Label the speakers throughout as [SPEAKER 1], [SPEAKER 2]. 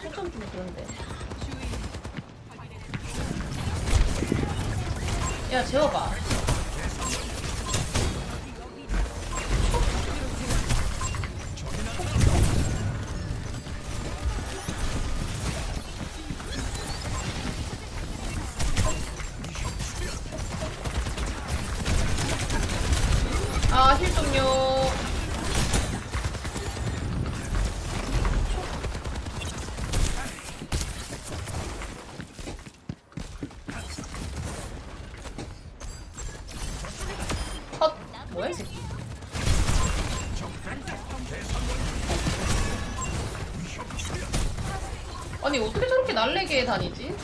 [SPEAKER 1] 초점 좀 그런데. 야, 재워봐. 날래게 다니지?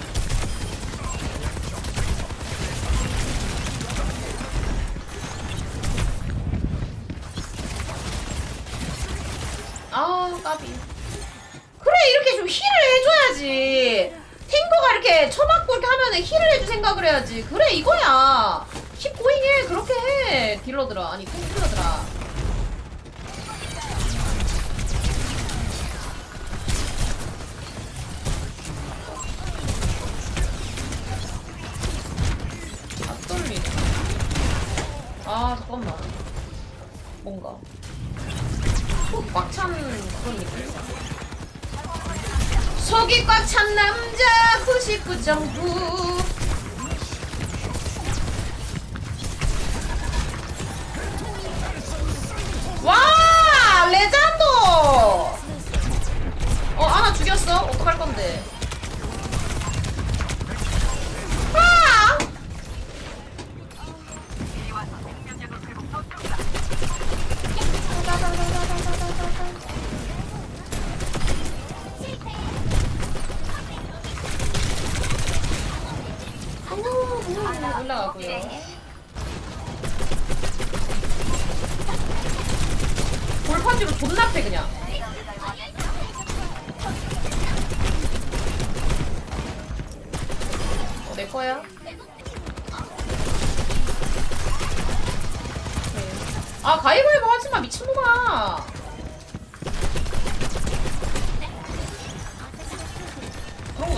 [SPEAKER 1] 아, 까비. 그래, 이렇게 좀 힐을 해줘야지. 탱커가 이렇게 쳐맞고 이렇게 하면 은 힐을 해줄 생각을 해야지. 그래, 이거야. 힙 고잉해. 그렇게 해. 딜러들아. 아니, 탱 딜러들아. 꽉 찬 남자 99.9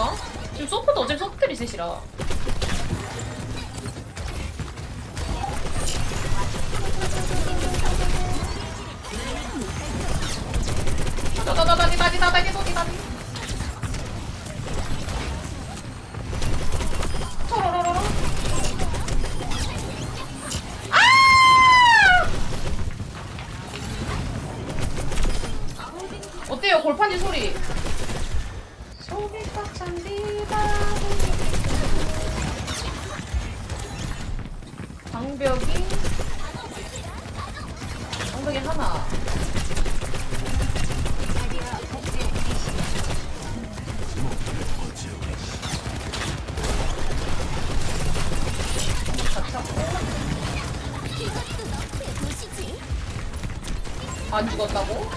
[SPEAKER 1] 그런가? 지금 서프도 어차피 서프들이 셋이라. 다다다다디 다디 다다디 도디 다디 토로로로로 아! 어때요 골판지 소리 안 죽었다고?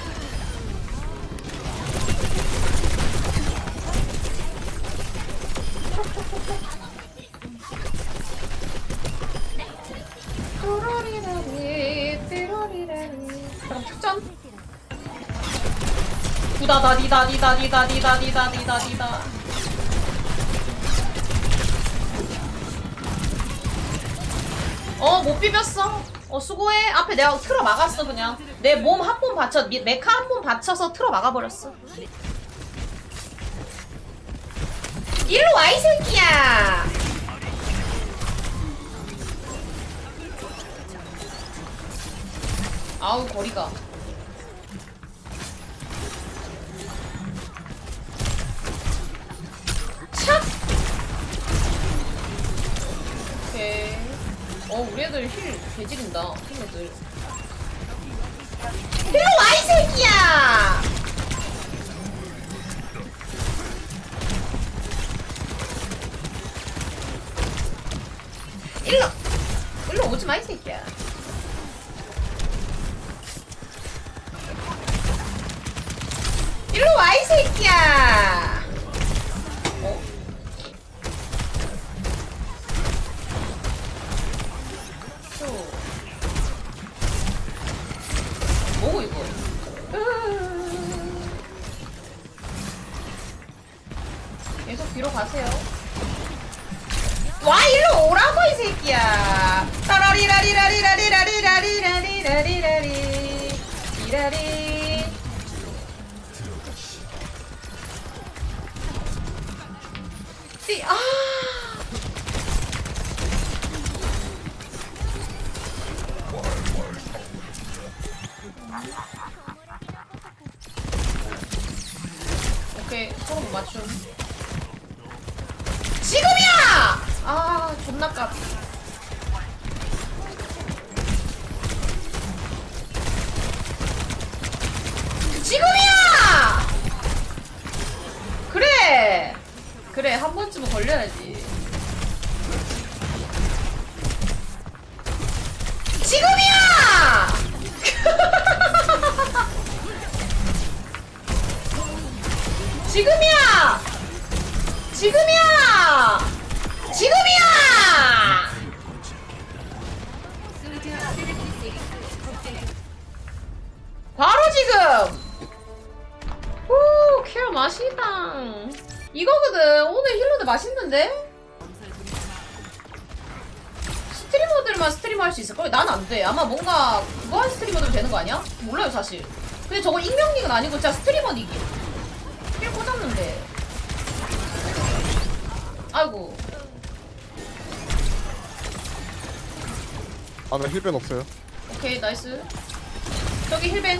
[SPEAKER 1] 뚜러리라리, 뚜러리라리. 그럼 축전. 두다다 디다 디다 디다 디다 디다 디다 디다. 어, 못 비볐어. 어, 수고해. 앞에 내가 틀어 막았어, 그냥. 내 몸 한 번 받쳐, 미- 메카 한 번 받쳐서 틀어 막아버렸어. 일로 와, 이 새끼야! 아우, 거리가. 찹! 오케이. 어, 우리 애들 힐 개지린다. 팀 애들. 일로 와, 이 새끼야! 일로! 일로 오지 마, 이 새끼야. 일로 와, 이 새끼야! 지금이야! 지금이야! 지금이야! 바로 지금! 오, 케어 맛있다. 이거거든. 오늘 힐러드 맛있는데? 스트리머들만 스트리머 할 수 있을걸? 난 안 돼. 아마 뭔가 그거 한 스트리머들 되는 거 아니야? 몰라요, 사실. 근데 저거 익명닉은 아니고 진짜 스트리머 닉이. 힐 꽂았는데. 아이고.
[SPEAKER 2] 아나 힐벤 없어요
[SPEAKER 1] 오케이, 나이스. 저기 힐벤.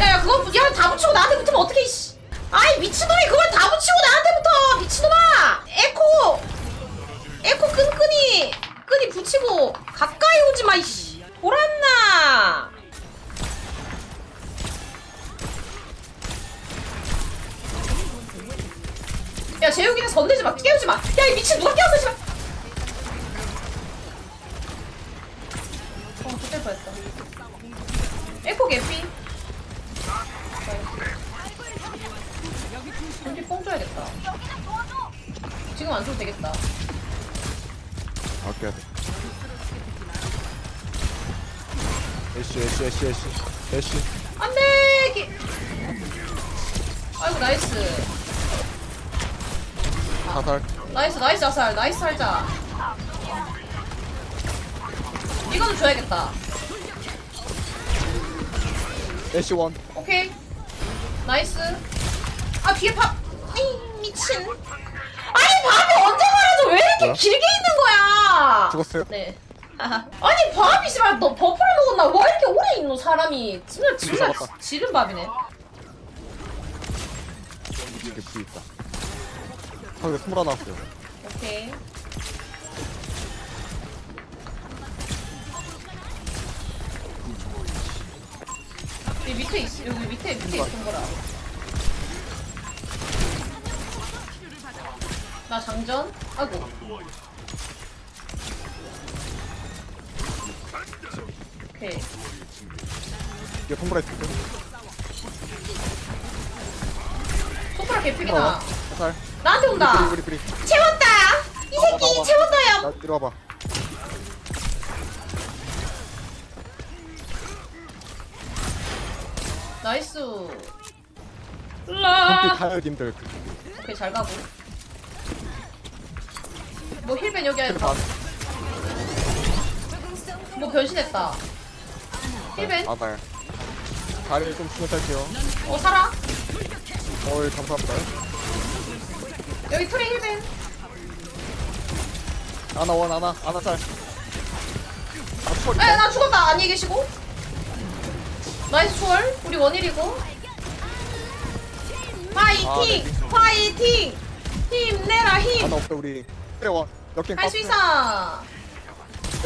[SPEAKER 1] 야, 야, 그거, 야, 다 붙이고 나한테 붙으면 어떡해, 이씨. 아이, 미친놈이 그걸 다 붙이고 나한테 붙어! 미친놈아! 에코
[SPEAKER 2] 애쉬 원
[SPEAKER 1] 오케이. 나이스. 아, 뒤에 밥. 에이, 미친. 아니, 밥이 언제 말해줘? 왜 이렇게
[SPEAKER 2] 뭐야?
[SPEAKER 1] 길게 있는 거야?
[SPEAKER 2] 죽었어요?
[SPEAKER 1] 네. 아니, 밥이 씨발, 너 버프를 먹었나? 왜 이렇게 오래 있노, 사람이? 진짜, 진짜,
[SPEAKER 2] 잡았다.
[SPEAKER 1] 지른 밥이네.
[SPEAKER 2] 이게 불 있다 상대 스물 하나 왔어요
[SPEAKER 1] 오케이. 여기 밑에 있, 여기 밑에 밑에 있던 거라. 나 장전. 아이고. 오케이.
[SPEAKER 2] 이게 톰브라이트
[SPEAKER 1] 손가락 개피기다.
[SPEAKER 2] 사살
[SPEAKER 1] 나한테 온다.
[SPEAKER 2] 브리 브리 브리
[SPEAKER 1] 채웠다. 이 새끼
[SPEAKER 2] 봐봐.
[SPEAKER 1] 채웠다요.
[SPEAKER 2] 나 이리 와봐
[SPEAKER 1] 나이스. 라.
[SPEAKER 2] 가요 님들
[SPEAKER 1] 오케이 잘 가고. 뭐 힐벤 여기
[SPEAKER 2] 힐
[SPEAKER 1] 다.
[SPEAKER 2] 반.
[SPEAKER 1] 뭐 변신했다. 힐벤.
[SPEAKER 2] 아발 다리를 좀 살게요
[SPEAKER 1] 어 살아.
[SPEAKER 2] 어이 감사합니다
[SPEAKER 1] 여기 트레 힐벤.
[SPEAKER 2] 아나 원 아나 아나 살 아, 추월이
[SPEAKER 1] 에, 나 죽었다. 안녕히 계시고. 나이스 초월. 우리 원일이고. 파이팅!
[SPEAKER 2] 아, 네.
[SPEAKER 1] 파이팅! 힘내라 힘!
[SPEAKER 2] 아나 없다 우리 그래 와 역행
[SPEAKER 1] 할수 있어!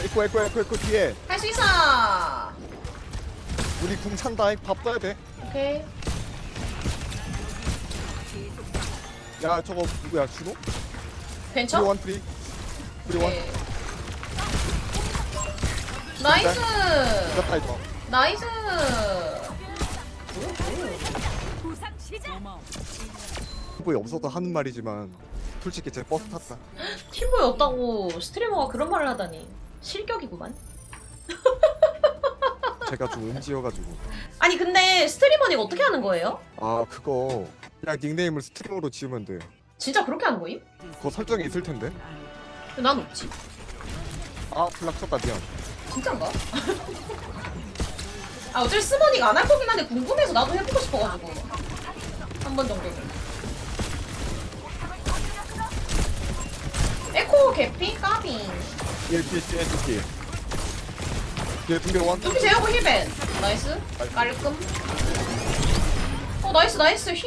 [SPEAKER 2] 에코 에코 에코 에코 뒤에
[SPEAKER 1] 할 수 있어!
[SPEAKER 2] 우리 궁 찬다 밥 써야 돼야
[SPEAKER 1] 오케이.
[SPEAKER 2] 저거 누구야 준호?
[SPEAKER 1] 벤처?
[SPEAKER 2] 프리 원 프리 프리 원
[SPEAKER 1] 오케이. 나이스!
[SPEAKER 2] 이겼다 이거
[SPEAKER 1] 나이스!
[SPEAKER 2] 후보에 없어도 하는 말이지만 솔직히 제 버스 탔다
[SPEAKER 1] 팀보이 없다고 스트리머가 그런 말을 하다니. 실격이구만.
[SPEAKER 2] 제가 좀 음지여가지고
[SPEAKER 1] 아니 근데 스트리머니가 어떻게 하는 거예요?
[SPEAKER 2] 아 그거 그냥 닉네임을 스트리머로 지으면 돼
[SPEAKER 1] 진짜 그렇게 하는 거임?
[SPEAKER 2] 그거 설정이 있을 텐데.
[SPEAKER 1] 난 없지.
[SPEAKER 2] 아 플락 쳤다 미안.
[SPEAKER 1] 진짠가? 아 어차피 스머니가 안 할 거긴 한데 궁금해서 나도 해보고 싶어가지고. 한 번 정도는 에코 개피 까비.
[SPEAKER 2] 1PC ST. 뒤에 둥개 원.
[SPEAKER 1] 눈피 재우고 힐벤 나이스. 깔끔. 어 나이스 나이스. 휴.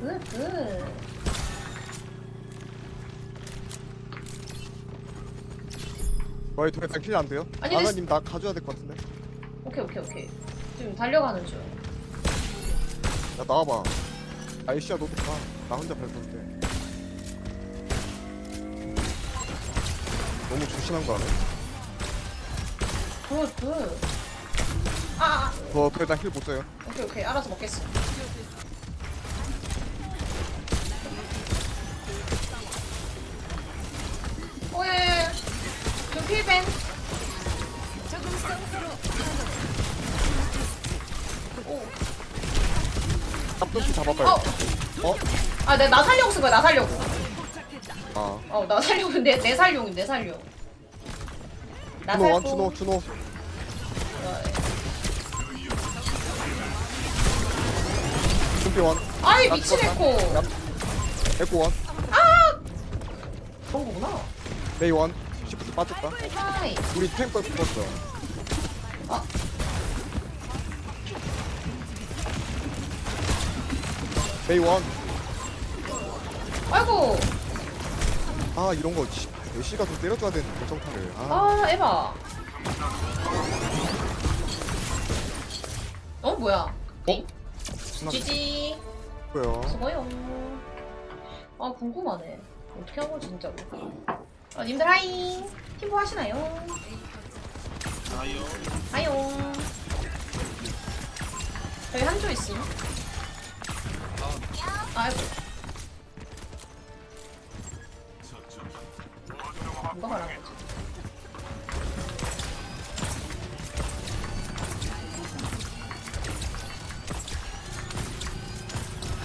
[SPEAKER 1] 굿굿
[SPEAKER 2] 저희 더 이상 킬안 돼요?
[SPEAKER 1] 아니,
[SPEAKER 2] 아나님 나 가져야 될 것 같은데.
[SPEAKER 1] 오케이 오케이 오케이 지금 달려가는 중
[SPEAKER 2] 야 나와봐. 아이씨야 너도 가. 나 혼자 밟을게. 너무 조신한 거 아니야?
[SPEAKER 1] 굿굿 아, 아
[SPEAKER 2] 저 일단 힐 못 써요.
[SPEAKER 1] 오케이 오케이 알아서 먹겠어
[SPEAKER 2] 잡아봐요.
[SPEAKER 1] 어.
[SPEAKER 2] 어?
[SPEAKER 1] 아, 내가 나 살려고 쓴 거야, 나 살려고.
[SPEAKER 2] 아.
[SPEAKER 1] 어, 나 살려고, 내, 내 살용, 내 살용. 나
[SPEAKER 2] 준호 원,
[SPEAKER 1] 살고.
[SPEAKER 2] 준호, 준호. 준비 원.
[SPEAKER 1] 아이,
[SPEAKER 2] 나
[SPEAKER 1] 미친
[SPEAKER 2] 죽었다.
[SPEAKER 1] 에코.
[SPEAKER 2] 야, 에코 원.
[SPEAKER 1] 그런 거구나.
[SPEAKER 2] 메이 원. 시프트 빠졌다.
[SPEAKER 1] 하이.
[SPEAKER 2] 우리 탱커 죽었어.
[SPEAKER 1] 아.
[SPEAKER 2] 메이 원.
[SPEAKER 1] 아이고.
[SPEAKER 2] 아 이런 거 씨, 메시가 좀 때려줘야 되는 결정타를. 아,
[SPEAKER 1] 아, 에바. 어, 뭐야. 띵.
[SPEAKER 2] 신나.
[SPEAKER 1] 지지.
[SPEAKER 2] 뭐요?
[SPEAKER 1] 수고요. 아, 궁금하네. 어떻게 한 거지, 진짜로. 어, 님들 하이. 팀보 하시나요?
[SPEAKER 3] 아요.
[SPEAKER 1] 하요. 여기 한조 있음. 아이고.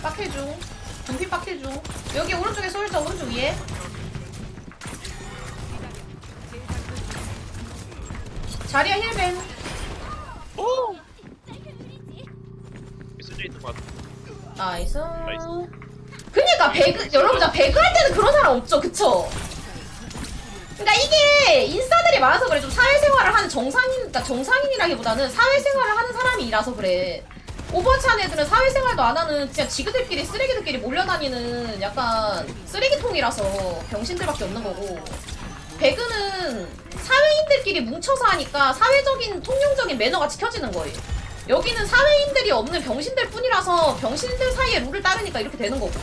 [SPEAKER 1] 빡해 중. 분피 빡해 중. 여기 오른쪽에 쏠자 오른쪽 위에. 자리야 힐벤.
[SPEAKER 3] 오. 쓰져 있는 것 같아.
[SPEAKER 1] 나이스.
[SPEAKER 3] 나이스.
[SPEAKER 1] 그니까 배그 여러분 자 배그 할 때는 그런 사람 없죠, 그쵸? 그러니까 이게 인싸들이 많아서 그래 좀 사회생활을 하는 정상인, 그러니까 정상인이라기보다는 사회생활을 하는 사람이라서 그래. 오버워치 하는 애들은 사회생활도 안 하는 진짜 지그들끼리 쓰레기들끼리 몰려다니는 약간 쓰레기통이라서 병신들밖에 없는 거고 배그는 사회인들끼리 뭉쳐서 하니까 사회적인 통용적인 매너가 지켜지는 거예요. 여기는 사회인들이 없는 병신들 뿐이라서 병신들 사이에 룰을 따르니까 이렇게 되는 거고.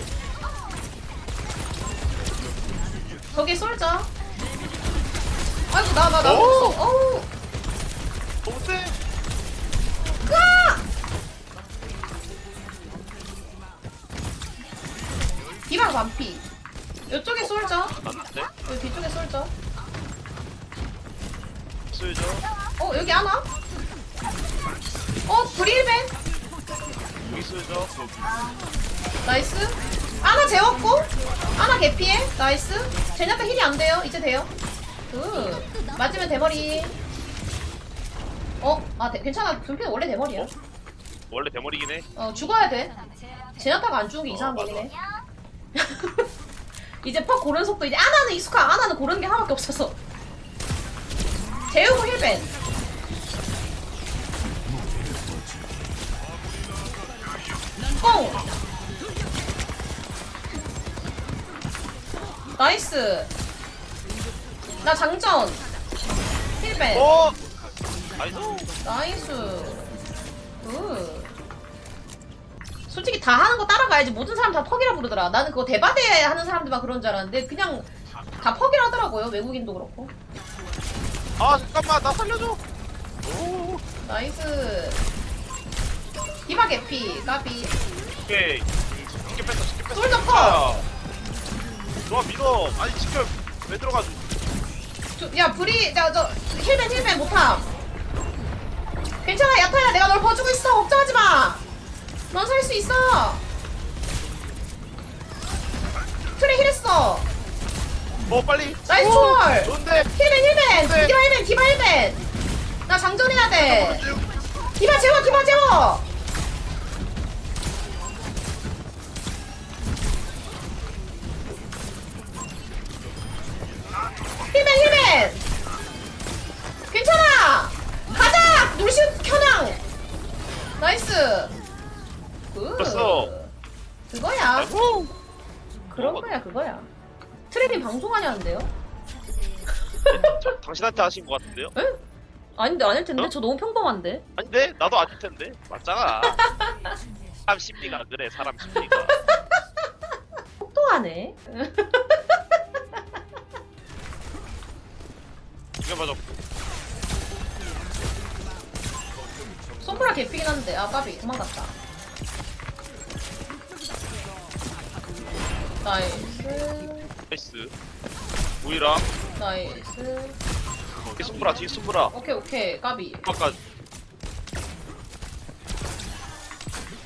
[SPEAKER 1] 저기 쏠자. 아이고 나 나나
[SPEAKER 3] 오!
[SPEAKER 1] 없어. 어우.
[SPEAKER 3] 너무 세.
[SPEAKER 1] 디방 반피. 이쪽에 쏠자.
[SPEAKER 3] 맞는데?
[SPEAKER 1] 여기 뒤쪽에 쏠자.
[SPEAKER 3] 쓰죠.
[SPEAKER 1] 어 여기 하나? 어 브릴벤
[SPEAKER 3] 쓰죠.
[SPEAKER 1] 나이스. 하나 재웠고 하나 개피해 나이스. 제냐타 힐이 안 돼요. 이제 돼요. 굿. 맞으면 대머리. 어? 아 대, 괜찮아. 분피는 원래 대머리야.
[SPEAKER 3] 원래 대머리긴 해.
[SPEAKER 1] 어 죽어야 돼. 제나타가 안 죽은 게 이상한
[SPEAKER 3] 어,
[SPEAKER 1] 거긴 해. 이제 퍽 고르는 속도 이제 아나는 익숙한 아나는 고르는 게 하나밖에 없어서. 재우고 힐벤. 뻥. 나이스. 나 장전. 힐벤.
[SPEAKER 3] 어. 나이스.
[SPEAKER 1] 나이스. 굿. 솔직히 다 하는 거 따라가야지. 모든 사람 다 퍽이라 부르더라. 나는 그거 대바대 하는 사람들만 그런 줄 알았는데 그냥 다 퍽이라 하더라고요. 외국인도 그렇고.
[SPEAKER 3] 아 잠깐만 나 살려줘. 오.
[SPEAKER 1] 나이스. 디바 개피. 까비.
[SPEAKER 3] 오케이. 쉽게 뺐어. 쉽게 뺐어.
[SPEAKER 1] 솔더 컷!
[SPEAKER 3] 야. 너가 믿어. 아니 지금 왜 들어가지?
[SPEAKER 1] 저- 야 저, 저 힐벤 힐벤 못함. 괜찮아 야타야 내가 널 봐주고 있어. 걱정하지 마. 넌 살 수 있어. 트레 힐했어
[SPEAKER 3] 어 빨리
[SPEAKER 1] 나이스
[SPEAKER 3] 오,
[SPEAKER 1] 초월
[SPEAKER 3] 좋은데
[SPEAKER 1] 힐맨 힐맨
[SPEAKER 3] 네.
[SPEAKER 1] 디바 힐맨 디바 힐맨 나 장전해야 돼 디바 재워 디바 재워 힐맨 힐맨 괜찮아! 가자! 루시우 켜낭 나이스! 굿.
[SPEAKER 3] 됐어.
[SPEAKER 1] 그거야.
[SPEAKER 3] 아이고.
[SPEAKER 1] 그런 거야 그거야. 트레빈 방송하냐는데요?
[SPEAKER 3] 저 당신한테 하신 것 같은데요?
[SPEAKER 1] 에? 아닌데 아닐 텐데?
[SPEAKER 3] 어?
[SPEAKER 1] 저 너무 평범한데?
[SPEAKER 3] 아닌데? 나도 아닐 텐데. 맞잖아. 사람 심리가 그래 사람 심리가.
[SPEAKER 1] 똑똑하네
[SPEAKER 3] 이거 맞아
[SPEAKER 1] 소프라 개피긴 한데. 아 까비. 도망갔다. 나이스.
[SPEAKER 3] 나이스. 우이랑
[SPEAKER 1] 나이스.
[SPEAKER 3] 뒤 숨브라 뒤 숨브라.
[SPEAKER 1] 오케이 오케이. 까비.
[SPEAKER 3] 아까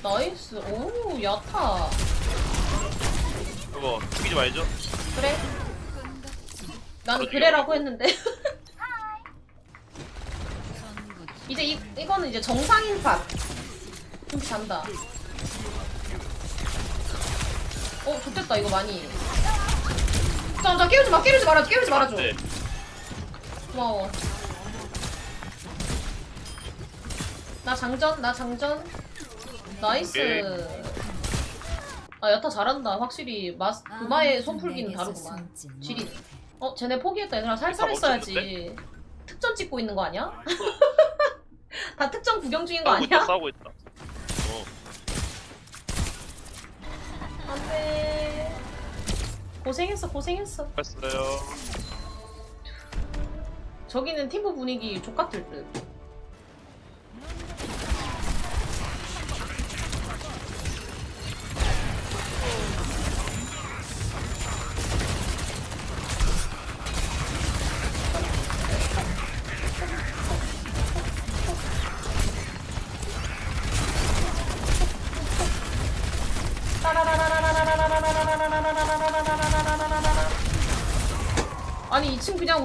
[SPEAKER 1] 나이스. 오 야타.
[SPEAKER 3] 그거 죽이지 말죠.
[SPEAKER 1] 그래? 나는 그래라고 했는데 이제 이, 이거는 이제 정상인 팟. 준비 잔다. 어 좋겠다. 이거 많이. 자 자 깨우지 마 깨우지 말아줘 깨우지 말아줘.
[SPEAKER 3] 네.
[SPEAKER 1] 고마워. 나 장전 나 장전. 나이스. 아 여타 잘한다. 확실히 마스 그마의 손풀기는 다르구만. 지리 어 쟤네 포기했다. 얘들아 살살
[SPEAKER 3] 아,
[SPEAKER 1] 했어야지. 특전 찍고 있는 거 아니야? 다 특전 구경 중인 거
[SPEAKER 3] 싸우고 있다
[SPEAKER 1] 아니야?
[SPEAKER 3] 싸우고 있다. 어.
[SPEAKER 1] 안돼. 고생했어 고생했어.
[SPEAKER 3] 했어요.
[SPEAKER 1] 저기는 팀부 분위기 족같을 듯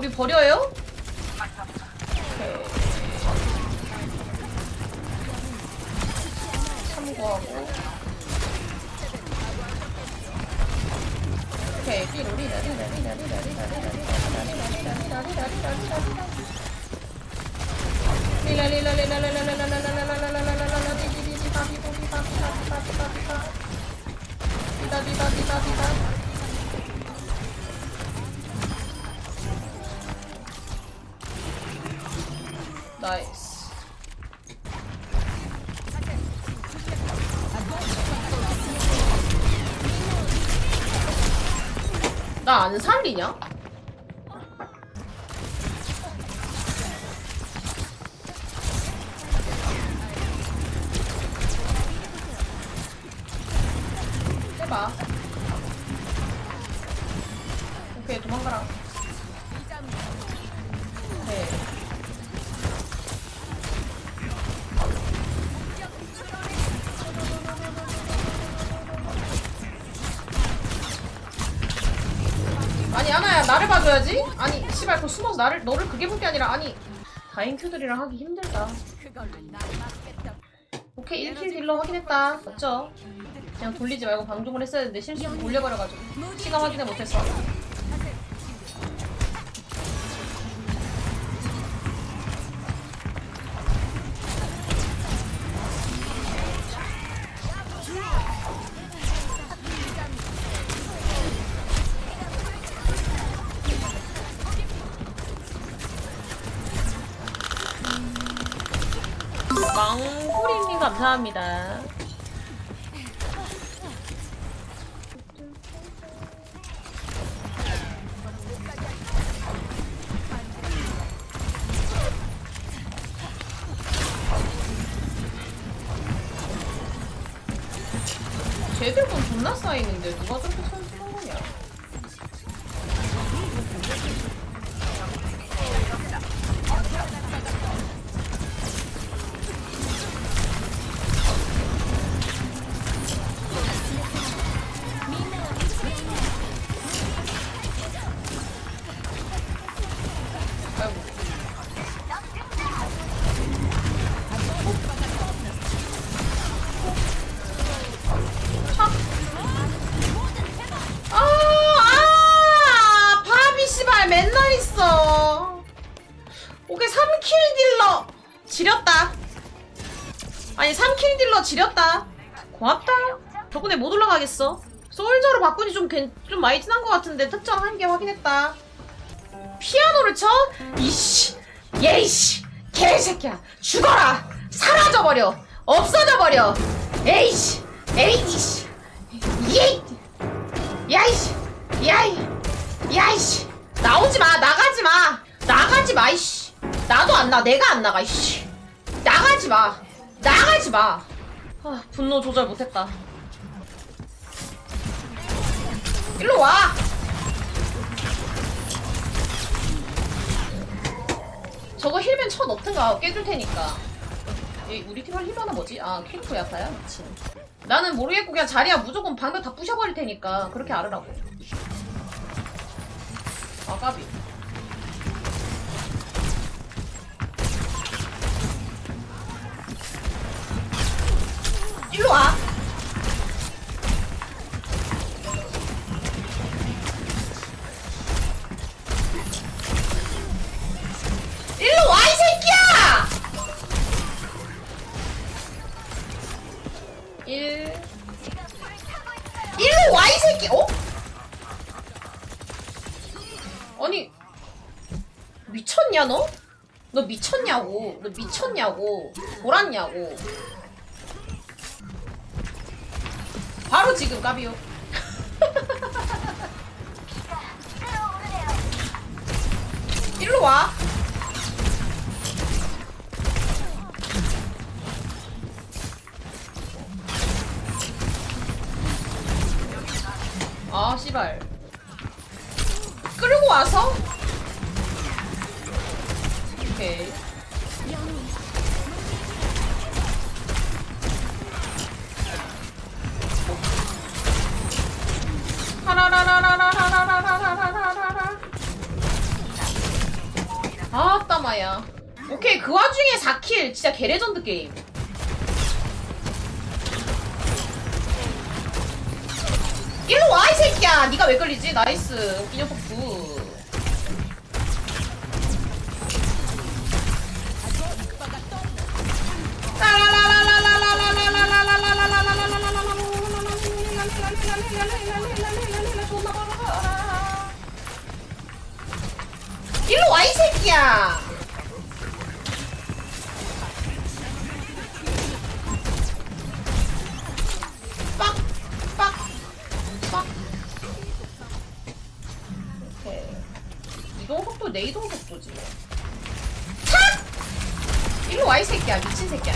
[SPEAKER 1] 우리 버려요? 참고하고 오케이 나이스 你呢？ 아니, 하나야, 나를 봐줘야지? 아니, 씨발, 그 숨어서 나를, 너를 그게 볼 게 아니라, 아니. 다인 큐들이랑 하기 힘들다. 오케이, 1킬 딜러 확인했다. 맞죠? 그냥 돌리지 말고 방종을 했어야 했는데 실수로 돌려버려가지고 시간 확인을 못했어. 건 존나 쌓이는데 누가 저렇게 선 덕분에 못 올라가겠어? 솔저로 바꾸니 좀, 괜, 좀 많이 진한 것 같은데 특정 한 개 확인했다. 피아노를 쳐? 이씨 예이씨 개새끼야. 죽어라. 사라져버려. 없어져버려. 에이씨 에이씨 예이 야이씨 야이 야이씨. 나오지 마 나가지 마. 나가지 마 이씨. 나도 안 나 내가 안 나가 이씨. 나가지 마. 나가지 마. 아 분노 조절 못했다 일로 와. 저거 힐맨 쳐 넣든가 깨줄 테니까. 이 우리 팀 할 힐러는 뭐지? 아 캐릭터 야타야? 미친. 나는 모르겠고 그냥 자리야 무조건 방벽 다 부셔버릴 테니까 그렇게 알으라고. 아 까비 너 미쳤냐고 너 미쳤냐고 돌았냐고 바로 지금 까비요 일로 와 아, 씨발. 끌고 와서? 오케이. 아, 따 마야. 오케이, 그 와중에 4킬. 진짜 개레전드 게임. 일로 와 이 새끼야 네가 왜 걸리지 나이스 이 녀석 구 와 이 새끼야. 이동 속도 내 이동 속도지. 착! 일로 와 이 새끼야 미친 새끼야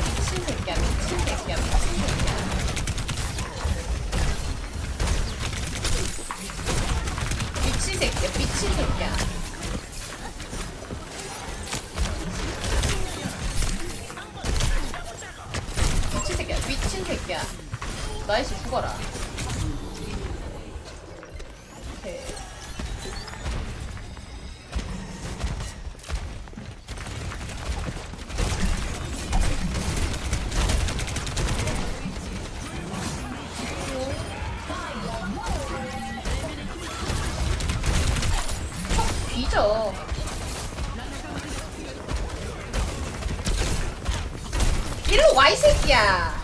[SPEAKER 1] 이 새끼야.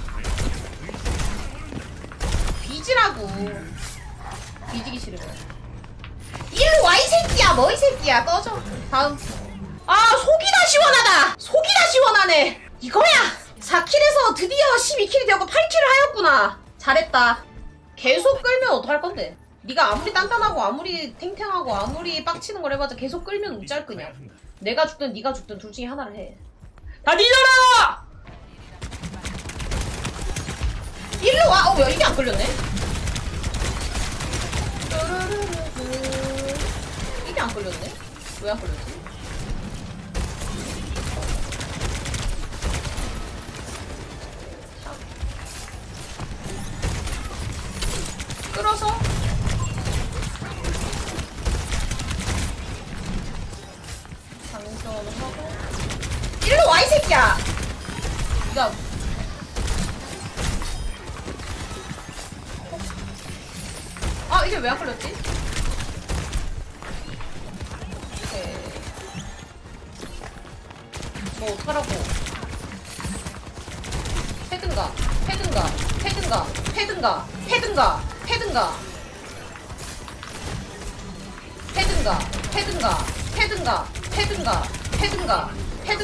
[SPEAKER 1] 뒤지라고. 뒤지기 싫으면. 일로 와이 새끼야. 뭐 이 새끼야. 꺼져. 다음. 아 속이 다 시원하다. 속이 다 시원하네. 이거야. 4킬에서 드디어 12킬이 되고 8킬을 하였구나. 잘했다. 계속 끌면 어떡할 건데? 네가 아무리 단단하고 아무리 탱탱하고 아무리 빡치는 걸 해봐도 계속 끌면 우짤 거냐? 내가 죽든 네가 죽든 둘 중에 하나를 해. 다 뒤져라! 일로 와! 어, 뭐야, 이게 안 끌렸네? 이게 안 끌렸네? 왜안 끌렸지?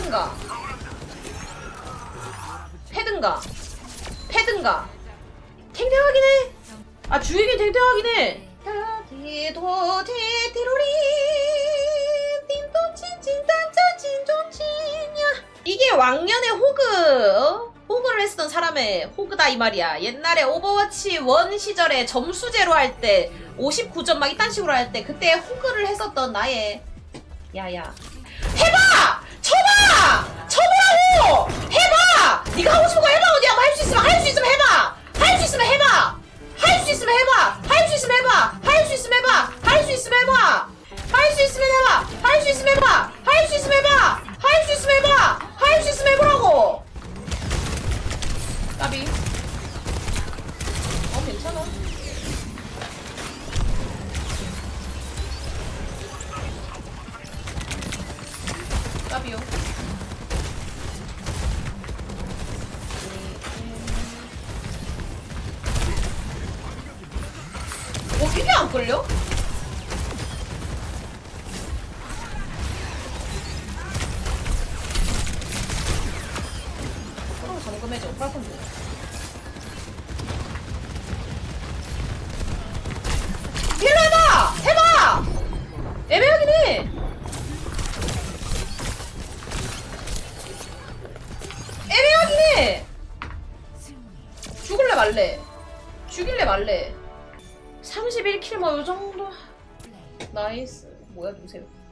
[SPEAKER 1] 패든가 패든가 패든가 탱탱하긴 해. 아 주익이 탱탱하긴 해. 디도 디디로리 띵동친친단짜친종친야 이게 왕년의 호그 어? 호그를 했었던 사람의 호그다 이 말이야 옛날에 오버워치 1 시절에 점수제로 할 때 59점 막 이딴 식으로 할 때 그때 호그를 했었던 나의 야야 해봐! 쳐봐! 해봐! 네가 하고 싶은 거 해봐 어디 한번 할 수 있으면 할 수 있으면 해봐! 할 수 있으면 해봐! 할 수 있으면 해봐! 할 수 있으면 해봐! 할 수 있으면 해봐! 할 수 있으면 해봐! 할 수 있으면 해봐! 할 수 있으면 해봐! 할 수 있으면 해봐! 할 수 있으면 해봐! 할 수 있으면 해보라고! 까비 어 괜찮아